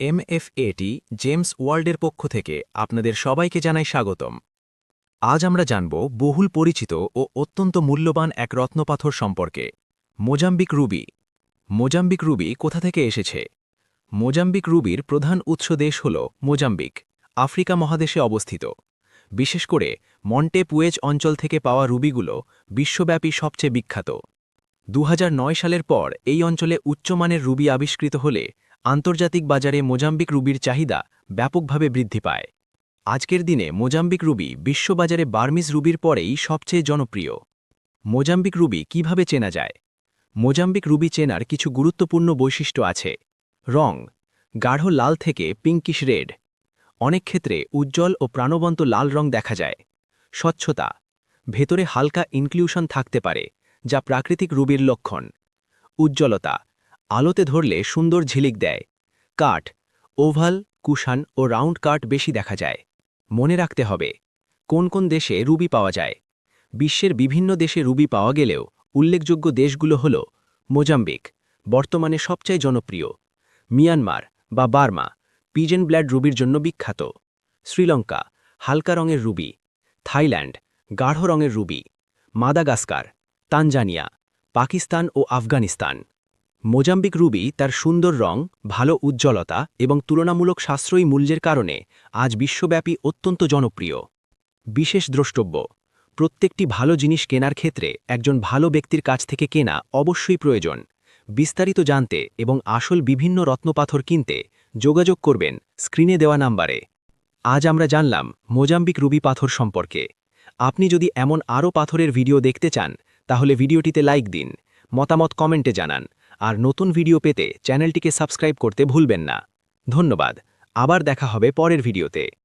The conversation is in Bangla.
এমএফএটি জেমস ওয়ার্ল্ডের পক্ষ থেকে আপনাদের সবাইকে জানাই স্বাগতম। আজ আমরা জানব বহুল পরিচিত ও অত্যন্ত মূল্যবান এক রত্নপাথর সম্পর্কে। Mozambique Ruby. মোজাম্বিক রুবি কোথা থেকে এসেছে? মোজাম্বিক রুবির প্রধান উৎস দেশ হল মোজাম্বিক, আফ্রিকা মহাদেশে অবস্থিত। বিশেষ করে মন্টে পুয়েজ অঞ্চল থেকে পাওয়া রুবিগুলো বিশ্বব্যাপী সবচেয়ে বিখ্যাত। দু হাজার নয় সালের পর এই অঞ্চলে উচ্চমানের রুবি আবিষ্কৃত হলে আন্তর্জাতিক বাজারে মোজাম্বিক রুবির চাহিদা ব্যাপকভাবে বৃদ্ধি পায়। আজকের দিনে মোজাম্বিক রুবি বিশ্ববাজারে বার্মিজ রুবির পরেই সবচেয়ে জনপ্রিয়। মোজাম্বিক রুবি কীভাবে চেনা যায়? মোজাম্বিক রুবি চেনার কিছু গুরুত্বপূর্ণ বৈশিষ্ট্য আছে। রং, গাঢ় লাল থেকে পিঙ্কিশ রেড। অনেক ক্ষেত্রে উজ্জ্বল ও প্রাণবন্ত লাল রং দেখা যায়। স্বচ্ছতা, ভেতরে হালকা ইনক্লিউশন থাকতে পারে, যা প্রাকৃতিক রুবির লক্ষণ। উজ্জ্বলতা আলোতে ধরলে সুন্দর ঝিলিক দেয়। কাঠ, ওভাল, কুশান ও রাউন্ড কাঠ বেশি দেখা যায়। মনে রাখতে হবে, কোন কোন দেশে রুবি পাওয়া যায়। বিশ্বের বিভিন্ন দেশে রুবি পাওয়া গেলেও উল্লেখযোগ্য দেশগুলো হল মোজাম্বিক, বর্তমানে সবচেয়ে জনপ্রিয়, মিয়ানমার বা বার্মা, পিজেন ব্ল্যাড রুবির জন্য বিখ্যাত, শ্রীলঙ্কা, হালকা রঙের রুবি, থাইল্যান্ড, গাঢ় রঙের রুবি, মাদাগাস্কার, তানজানিয়া, পাকিস্তান ও আফগানিস্তান। মোজাম্বিক রুবি তার সুন্দর রং, ভালো উজ্জ্বলতা এবং তুলনামূলক সাশ্রয়ী মূল্যের কারণে আজ বিশ্বব্যাপী অত্যন্ত জনপ্রিয়। বিশেষ দ্রষ্টব্য, প্রত্যেকটি ভালো জিনিস কেনার ক্ষেত্রে একজন ভালো ব্যক্তির কাছ থেকে কেনা অবশ্যই প্রয়োজন। বিস্তারিত জানতে এবং আসল বিভিন্ন রত্নপাথর কিনতে যোগাযোগ করবেন স্ক্রিনে দেওয়া নাম্বারে। আজ আমরা জানলাম মোজাম্বিক রুবি পাথর সম্পর্কে। আপনি যদি এমন আরও পাথরের ভিডিও দেখতে চান, তাহলে ভিডিওটিতে লাইক দিন, মতামত কমেন্টে জানান। আর নতুন ভিডিও পেতে চ্যানেলটিকে সাবস্ক্রাইব করতে ভুলবেন না। ধন্যবাদ। আবার দেখা হবে পরের ভিডিওতে।